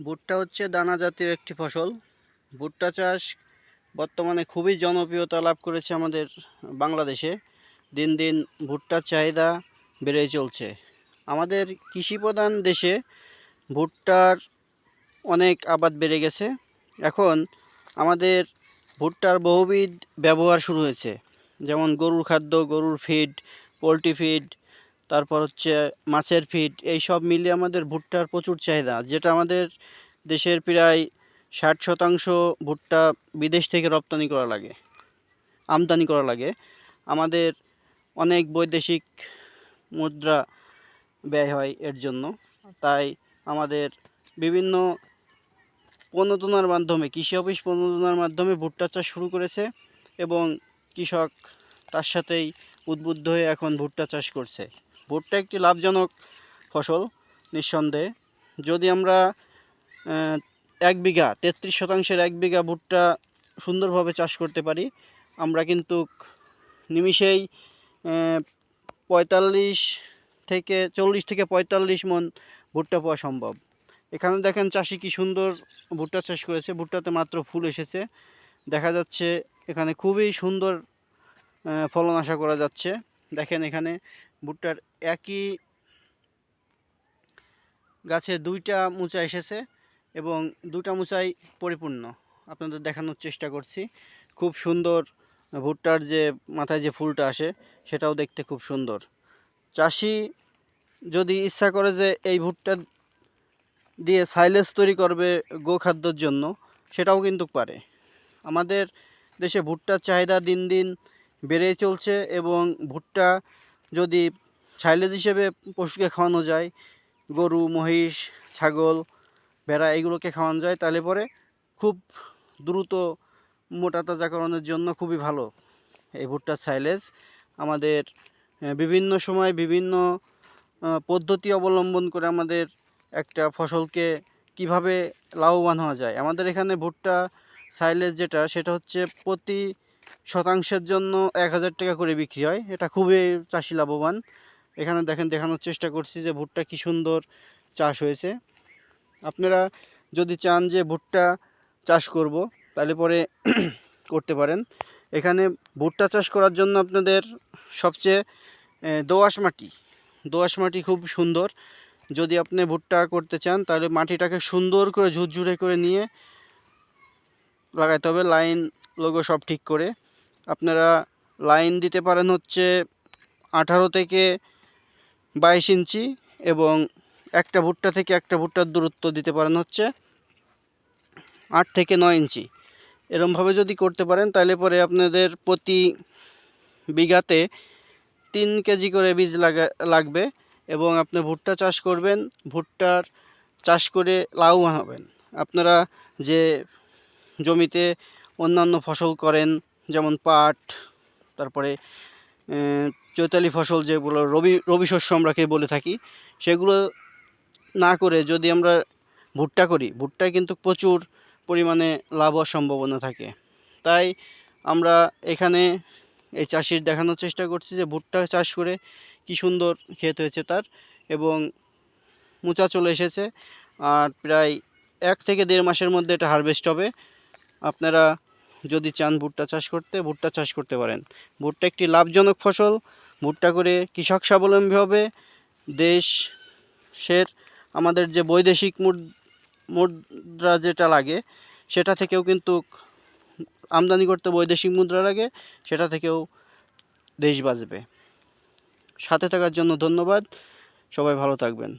ভুট্টা হচ্ছে দানা জাতীয় একটি ফসল। ভুট্টা চাষ বর্তমানে খুবই জনপ্রিয়তা লাভ করেছে আমাদের বাংলাদেশে। দিন দিন ভুট্টার চাহিদা বেড়েই চলছে। আমাদের কৃষি প্রধান দেশে ভুট্টার অনেক আবাদ বেড়ে গেছে। এখন আমাদের ভুট্টার বহুবিধ ব্যবহার শুরু হয়েছে। যেমন গরুর খাদ্য, গরুর ফিড পোলট্রি ফিড তারপর হচ্ছে মাছের ফিড এই সব মিলিয়ে আমাদের ভুট্টার প্রচুর চাহিদা। যেটা আমাদের দেশের প্রায় ষাট শতাংশ ভুট্টা বিদেশ থেকে রপ্তানি করা লাগে, আমদানি করা লাগে। আমাদের অনেক বৈদেশিক মুদ্রা ব্যয় হয় এর জন্য। তাই আমাদের বিভিন্ন প্রণোদনার মাধ্যমে, কৃষি অফিস প্রণোদনার মাধ্যমে ভুট্টা চাষ শুরু করেছে এবং কৃষক তার সাথেই উদ্বুদ্ধ হয়ে এখন ভুট্টা চাষ করছে। ভুট্টা একটি লাভজনক ফসল, নিঃসন্দেহে। যদি আমরা এক বিঘা, তেত্রিশ শতাংশের এক বিঘা ভুট্টা সুন্দরভাবে চাষ করতে পারি, আমরা কিন্তু নিমিষেই পঁয়তাল্লিশ থেকে চল্লিশ থেকে পঁয়তাল্লিশ মন ভুট্টা পাওয়া সম্ভব। এখানে দেখেন চাষি কি সুন্দর ভুট্টা চাষ করেছে। ভুট্টাতে মাত্র ফুল এসেছে। দেখা যাচ্ছে এখানে খুবই সুন্দর ফলন আশা করা যাচ্ছে। দেখেন এখানে ভুট্টার একই গাছে দুইটা মুচা এসেছে এবং দুটা মুচাই পরিপূর্ণ। আপনাদের দেখানোর চেষ্টা করছি। খুব সুন্দর ভুট্টার যে মাথায় যে ফুলটা আসে, সেটাও দেখতে খুব সুন্দর। চাষি যদি ইচ্ছা করে যে এই ভুট্টা দিয়ে সাইলেজ তৈরি করবে গোখাদ্যর জন্য, সেটাও কিন্তু পারে। আমাদের দেশে ভুট্টার চাহিদা দিন দিন বেড়েই চলছে এবং ভুট্টা যদি সাইলেজ হিসেবে পশুকে খাওয়ানো যায়, গরু, মহিষ, ছাগল, ভেড়া এগুলোকে খাওয়ানো যায়, তাহলে পরে খুব দ্রুত মোটা তাজাকরণের জন্য খুবই ভালো। এই ভুট্টার সাইলেজ আমাদের বিভিন্ন সময় বিভিন্ন পদ্ধতি অবলম্বন করে আমাদের একটা ফসলকে কীভাবে লাভবান হওয়া যায়। আমাদের এখানে ভুট্টা সাইলেজ যেটা, সেটা হচ্ছে প্রতি শতাংশের জন্য এক হাজার টাকা করে বিক্রি হয়। এটা খুবই চাষি লাভবান। এখানে দেখেন, দেখানোর চেষ্টা করছি যে ভুট্টা কি সুন্দর চাষ হয়েছে। আপনারা যদি চান যে ভুট্টা চাষ করব, তাহলে পরে করতে পারেন। এখানে ভুট্টা চাষ করার জন্য আপনাদের সবচেয়ে দোআঁশ মাটি। দোআঁশ মাটি খুব সুন্দর। যদি আপনি ভুট্টা করতে চান, তাহলে মাটিটাকে সুন্দর করে ঝুরঝুরে করে নিয়ে লাগাইতে হবে। লাইন, লোগো সব ঠিক করে। আপনারা লাইন দিতে পারেন হচ্ছে আঠারো থেকে বাইশ ইঞ্চি এবং একটা ভুট্টা থেকে একটা ভুট্টার দূরত্ব দিতে পারেন হচ্ছে আট থেকে নয় ইঞ্চি। এরমভাবে যদি করতে পারেন, তাহলে পরে আপনাদের প্রতি বিঘাতে তিন কেজি করে বীজ লাগা, লাগবে এবং আপনি ভুট্টা চাষ করবেন, ভুট্টার চাষ করে লাভবান হবেন। আপনারা যে জমিতে অন্যান্য ফসল করেন যেমন পাট, তারপরে চৈতালি ফসল যেগুলো, রবি রবি শস্য আমরা আমরাকে বলে থাকি, সেগুলো না করে যদি আমরা ভুট্টা করি, ভুট্টায় কিন্তু প্রচুর পরিমাণে লাভ হওয়ার সম্ভাবনা থাকে। তাই আমরা এখানে এই চাষির দেখানোর চেষ্টা করছি যে ভুট্টা চাষ করে কি সুন্দর ক্ষেত হয়েছে তার এবং মোচা চলে এসেছে। আর প্রায় এক থেকে দেড় মাসের মধ্যে এটা হারভেস্ট হবে। আপনারা যদি চান ভুট্টা চাষ করতে, ভুট্টা চাষ করতে পারেন। ভুট্টা একটি লাভজনক ফসল। ভুট্টা করে কৃষক স্বাবলম্বী হবে। দেশের আমাদের যে বৈদেশিক মুদ- মুদ্রা যেটা লাগে, সেটা থেকেও কিন্তু আমদানি করতে বৈদেশিক মুদ্রা লাগে, সেটা থেকেও দেশ বাঁচবে। সাথে থাকার জন্য ধন্যবাদ। সবাই ভালো থাকবেন।